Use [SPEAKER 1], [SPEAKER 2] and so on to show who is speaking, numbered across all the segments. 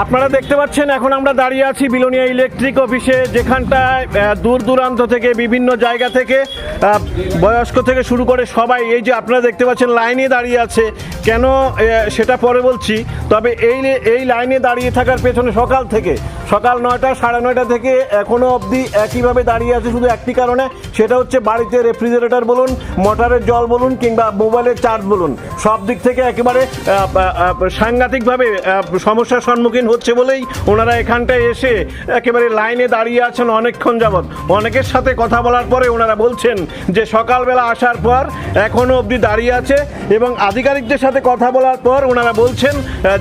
[SPEAKER 1] আপনারা দেখতে পাচ্ছেন, এখন আমরা দাঁড়িয়ে আছি বিলোনিয়া ইলেকট্রিক অফিসে, যেখানটায় দূর দূরান্ত থেকে, বিভিন্ন জায়গা থেকে বয়স্ক থেকে শুরু করে সবাই, এই যে আপনারা দেখতে পাচ্ছেন, লাইনে দাঁড়িয়ে আছে। কেন সেটা পরে বলছি, তবে এই এই লাইনে দাঁড়িয়ে থাকার পেছনে সকাল থেকে, সকাল নয়টা, সাড়ে নয়টা থেকে এখনও অবধি একইভাবে দাঁড়িয়ে আছে শুধু একটি কারণে, সেটা হচ্ছে বাড়িতে রেফ্রিজারেটর বলুন, মোটরের জল বলুন, কিংবা মোবাইলের চার্জ বলুন, সব দিক থেকে একেবারে সাংঘাতিকভাবে সমস্যার সম্মুখীন হচ্ছে বলেই ওনারা এখানটায় এসে একেবারে লাইনে দাঁড়িয়ে আছেন অনেকক্ষণ যাবৎ। অনেকের সাথে কথা বলার পরে ওনারা বলছেন যে সকালবেলা আসার পর এখনও অবধি দাঁড়িয়ে আছে এবং আধিকারিকদের সাথে কথা বলার পর ওনারা বলছেন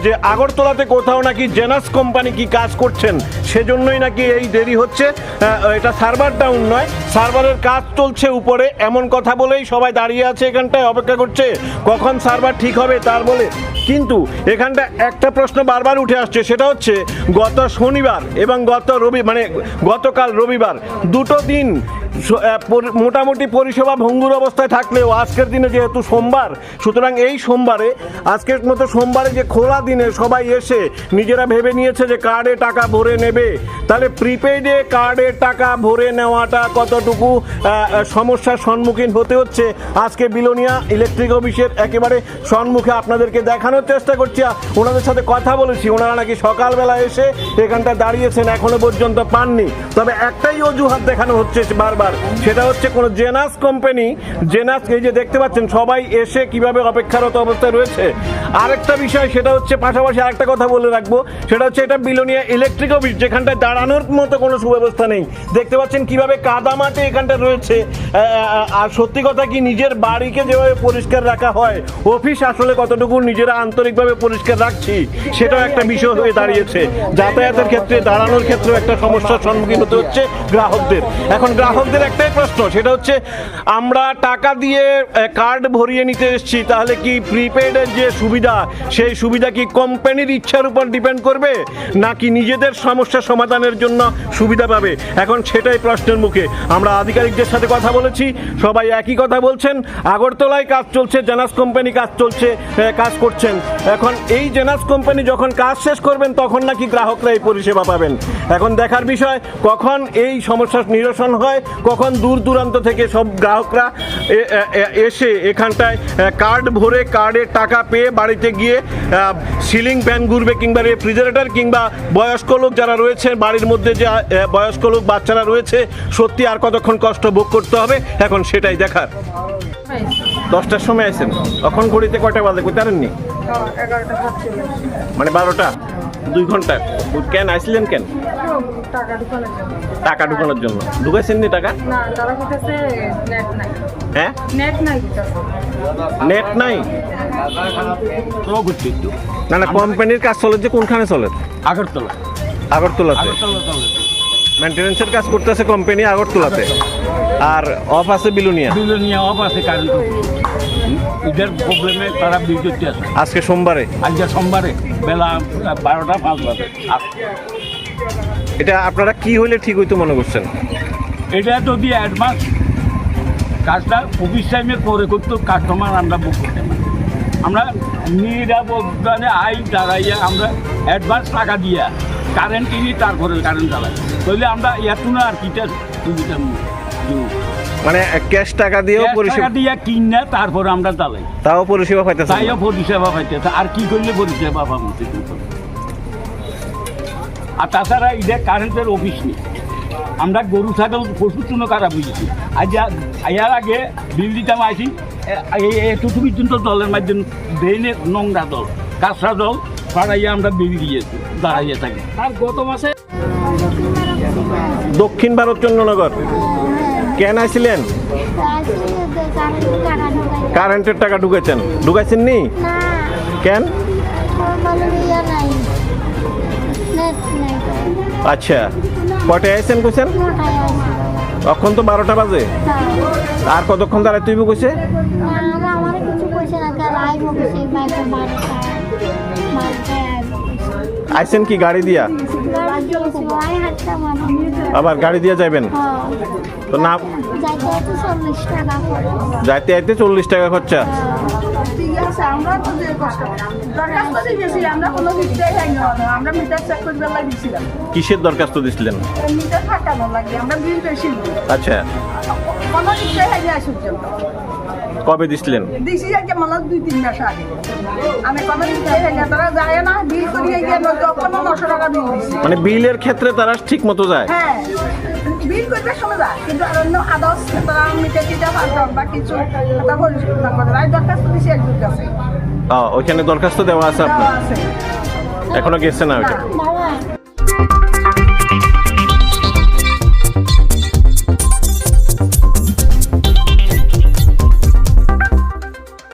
[SPEAKER 1] যে আগরতলাতে কোথাও নাকি জেনাস কোম্পানি কি কাজ করছেন সেজন্যই নাকি এই দেরি হচ্ছে। এটা সার্ভার ডাউন নয়, সার্ভারের কাজ চলছে উপরে, এমন কথা বলেই সবাই দাঁড়িয়ে আছে এখানটায়, অপেক্ষা করছে কখন সার্ভার ঠিক হবে তার বলে। কিন্তু এখানটা একটা প্রশ্ন বারবার উঠে আসছে, সেটা হচ্ছে গত শনিবার এবং গত রবি মানে গতকাল রবিবার দুটো দিন মোটামুটি পরিষেবা ভঙ্গুর অবস্থায় থাকলেও আজকের দিনে যেহেতু সোমবার, সুতরাং এই সোমবারে, আজকের মতো সোমবারে যে খোলা দিনে সবাই এসে নিজেরা ভেবে নিয়েছে যে কার্ডে টাকা ভরে নেবে, তাহলে প্রিপেইডে কার্ডে টাকা ভরে নেওয়াটা কতটুকু সমস্যার সম্মুখীন হতে হচ্ছে আজকে বিলোনিয়া ইলেকট্রিক অফিসের একেবারে সম্মুখে আপনাদেরকে দেখানোর চেষ্টা করছি। ওনাদের সাথে কথা বলেছি, ওনারা নাকি সকালবেলা এসে এখানটা দাঁড়িয়েছেন, এখনও পর্যন্ত পাননি। তবে একটাই অজুহাত দেখানো হচ্ছে বারবার। সেটা হচ্ছে কোনো জেনাস কোম্পানি জেনাস, এই যে দেখতে পাচ্ছেন, সবাই এসে কীভাবে অপেক্ষারত অবস্থায় রয়েছে। আরেকটা বিষয়, সেটা হচ্ছে পাশাপাশি আরেকটা কথা বলে রাখব। সেটা হচ্ছে এটা বিলোনিয়া ইলেকট্রিক অফিস যেখানটায় দাঁড়ানোর মতো কোনো সুব্যবস্থা নেই। দেখতে পাচ্ছেন কীভাবে কাদা মাটি এখানটা রয়েছে। আর সত্যি কথা কি, নিজের বাড়িকে যেভাবে পরিষ্কার রাখা হয়, অফিস আসলে কতটুকু নিজেরা আন্তরিকভাবে পরিষ্কার রাখছি, সেটাও একটা বিষয় হয়ে দাঁড়িয়েছে। যাতায়াতের ক্ষেত্রে, দাঁড়ানোর ক্ষেত্রেও একটা সমস্যার সম্মুখীন হতে হচ্ছে গ্রাহকদের। এখন গ্রাহকদের একটাই প্রশ্ন, সেটা হচ্ছে আমরা টাকা দিয়ে কার্ড ভরিয়ে নিতে এসেছি, তাহলে কি প্রিপেডের যে সুবিধা, সেই সুবিধা কি কোম্পানির ইচ্ছার উপর ডিপেন্ড করবে? নাকি নিজেদের সমস্যা সমাধানের জন্য সুবিধা পাবে? এখন সেটাই প্রশ্নের মুখে। আমরা আধিকারিকদের সাথে কথা বলেছি, সবাই একই কথা বলছেন, আগরতলায় কাজ চলছে, জেনাস কোম্পানি কাজ চলছে কাজ করছেন। এখন এই জেনাস কোম্পানি যখন কাজ শেষ করবেন, তখন নাকি গ্রাহকরা এই পরিষেবা পাবেন। এখন দেখার বিষয়, কখন এই সমস্যার নিরসন হয় কখন দূর দূরান্ত থেকে সব গ্রাহকরা এসে এখানটায় কার্ড ভরে কার্ডের টাকা পেয়ে বাড়িতে গিয়ে সিলিং ফ্যান ঘুরবে কিংবা রেফ্রিজারেটর কিংবা বয়স্ক লোক যারা রয়েছে বাড়ির মধ্যে যে বয়স্ক লোক বাচ্চারা রয়েছে সত্যি আর কতক্ষণ কষ্ট ভোগ করতে হবে? এখন সেটাই দেখার। দশটার সময় আছেন তখন ঘড়িতে কয়টা বাজে? কই জানেননি মানে বারোটা? দুই ঘণ্টা। কেন? আসলেন কেন?
[SPEAKER 2] টাকা ঢুকানোর জন্য।
[SPEAKER 1] টাকা ঢুকানোর জন্য। ঢুকাইছেন নি টাকা?
[SPEAKER 2] না তারা কোথাছে নেট নাই।
[SPEAKER 1] হ্যাঁ?
[SPEAKER 2] নেট নাই
[SPEAKER 1] নেট নাই? না না কোম্পানির কাজ চলে যে কোনখানে চলে?
[SPEAKER 3] আগরতলা।
[SPEAKER 1] আগরতলাতে। মেনটেন্যান্সের কাজ করতেছে কোম্পানি আগরতলাতে। আর অফ আছে বিলুনিয়া।
[SPEAKER 3] বিলোনিয়া অফ আছে কারেন্ট এদের প্রবলেমে তারা বিদ্যুৎ আছে।
[SPEAKER 1] আজকে সোমবারে?
[SPEAKER 3] আজকে সোমবারে বেলা বারোটা পাঁচ বাজে।
[SPEAKER 1] এটা আপনারা কি হইলে ঠিক হইতো মনে করছেন?
[SPEAKER 3] এটা যদি অ্যাডভান্স কাজটা অফিস টাইমে করে করতো কাস্টমার আমরা বুক করতে পারি আমরা নিরাপদে আই দাঁড়াইয়া আমরা অ্যাডভান্স টাকা দিয়া কারেন্ট কিনি তারপরে কারেন্ট চালাই তাহলে আমরা এত না আর কিটা সুবিধা।
[SPEAKER 1] মানে ক্যাশ টাকা দিয়েও পরিষেবা
[SPEAKER 3] দিয়া কিনে তারপরে আমরা চালাই।
[SPEAKER 1] তাও পরিষেবা পাইতেছে
[SPEAKER 3] তাইও পরিষেবা পাইতেছে। আর কি করলে পরিষেবা পাবো আর তাছাড়া এটা কারেন্টের অফিস নেই। আমরা গরু ছাগল পশু চুনো কারা বুঝেছি? আজ আয়ার আগে বিল দিতাম আইসি এ- এই এটুকু পর্যন্ত দলের মাধ্যমে ড্রেনের নোংরা দল কাঁচরা দল পাড়াইয়া আমরা বিল দিয়েছি দাঁড়াইয়া থাকি। আর গত মাসে
[SPEAKER 1] দক্ষিণ ভারত চন্দ্রনগর। কেন আসছিলেন কারেন্টের টাকা ঢুকেছেন। ঢুকাইছেন নি কেন? আচ্ছা কটায় আইসেন কইছেন? তখন তো বারোটা বাজে। আর কতক্ষণ দাঁড়ায় তুই কইছে?
[SPEAKER 4] আমার কিছু না
[SPEAKER 1] আইসেন কি গাড়ি দিয়া? আবার গাড়ি দিয়া যাবেন তো না
[SPEAKER 4] যাইতে
[SPEAKER 1] আইতে চল্লিশ টাকা খরচা। কিসের দরখাস্ত দিছিলেন। আচ্ছা। কবে দিছিলেন?
[SPEAKER 5] দিছি আজকে মনে দুই তিন মাস আগে। আমি কোনো মিটার যায় না বিল করিয়ে গিয়ে যখন নশো টাকা বিল
[SPEAKER 1] মানে বিলের ক্ষেত্রে তারা ঠিক মতো যায়?
[SPEAKER 5] হ্যাঁ বিল করতে সময় যায় কিন্তু আর অন্য আদার্স তারা মিটার টিটার ফাটান বা কিছু একটা পরিষ্কার করে আমি দরখাস্ত দিছি একজন কাছে।
[SPEAKER 1] ও, ওইখানে দরখাস্ত দেওয়া আছে আপনার? এখনও গেছে না ওইটা?